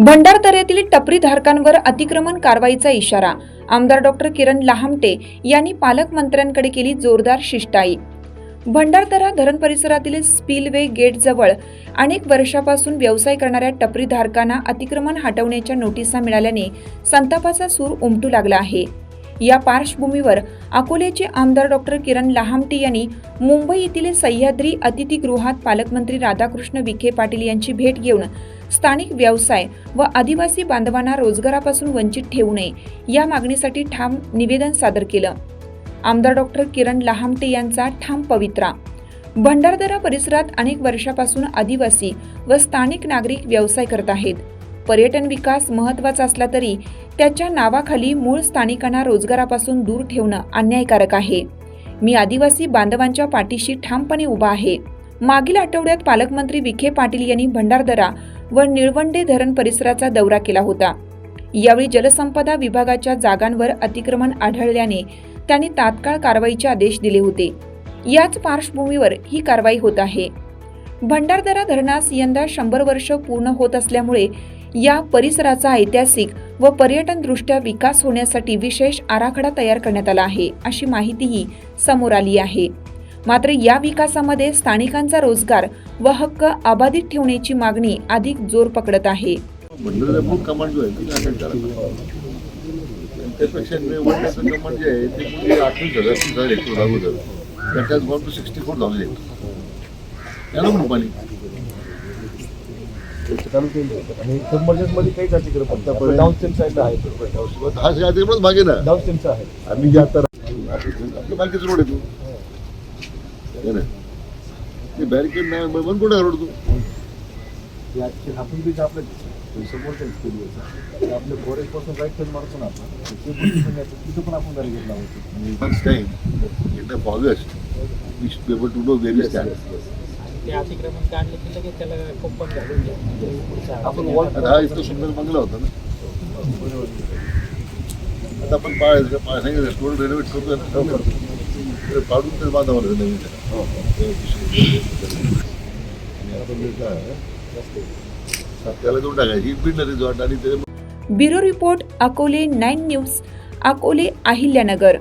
भंडारदऱ्यातील टपरी धारकांवर अतिक्रमण कारवाईचा इशारा. आमदार डॉक्टर किरण लहामटे यांनी पालकमंत्र्यांकडे केली जोरदार शिष्टाई. भंडारदरा धरण परिसरातील स्पिलवे गेटजवळ अनेक वर्षापासून व्यवसाय करणाऱ्या टपरी धारकांना अतिक्रमण हटवण्याच्या नोटिसा मिळाल्याने संतापाचा सूर उमटू लागला आहे. या पार्श्वभूमीवर अकोल्याचे आमदार डॉक्टर किरण लहामटे यांनी मुंबई येथील सह्याद्री अतिथीगृहात पालकमंत्री राधाकृष्ण विखे पाटील यांची भेट घेऊन स्थानिक व्यवसाय व आदिवासी बांधवांना रोजगारापासून वंचित ठेवू नये या मागणीसाठी ठाम निवेदन सादर केलं. आमदार डॉक्टर किरण लहामटे यांचा ठाम पवित्रा. भंडारदरा परिसरात अनेक वर्षापासून आदिवासी व स्थानिक नागरिक व्यवसाय करत आहेत. पर्यटन विकास महत्त्वाचा असला तरी त्याच्या नावाखाली मूळ स्थानिकांना रोजगारापासून दूर ठेवणं अन्यायकारक आहे. मी आदिवासी बांधवांच्या पाठीशी ठामपणे उभा आहे. मागील आठवड्यात पालकमंत्री विखे पाटील यांनी भंडारदरा व निळवंडे धरण परिसराचा दौरा केला होता. यावेळी जलसंपदा विभागाच्या जागांवर अतिक्रमण आढळल्याने त्यांनी तात्काळ कारवाईचे आदेश दिले होते. याच पार्श्वभूमीवर ही कारवाई होत आहे. भंडारदरा धरणास यंदा शंभर वर्ष पूर्ण होत असल्यामुळे या परिसराचा ऐतिहासिक व पर्यटनदृष्ट्या विकास होण्यासाठी विशेष आराखडा तयार करण्यात आला आहे अशी माहितीही समोर आली आहे. मात्र या विकासामध्ये स्थानिकांचा रोजगार व हक्क अबाधित ठेवण्याची मागणी अधिक जोर पकडत आहे. त्यापेक्षा निवडण्याचं जे ते म्हणजे हजार तीस हजार अगोदर टू सिक्स्टी फोर थाउजंड पाणी. आहे. हा ना. आम्ही जे आता आपल्या बाकीचं रोड येतो ते बॅरिकेड नाही बंद कुठे रोड तू ते actually आपण बी जे आपलं समोरच्या केली आपल्या फॉरेस्टपासून राईट टर्न मारतो ना आपण. तिथं पण आपण गाडी घेतला होतो first time eight of August we should be able to know very stand ते अतिक्रमण काढलं की लगेच त्याला कुंपण घालून द्या. आपण वॉल आता हा इतका सुंदर बंगला होता ना। आता आपण पाळ पाळ सांगितलं करतोय ना। तर पाडून तर बांधावं लागेल नवीन bureau report Akole nine news Akole Ahilyanagar.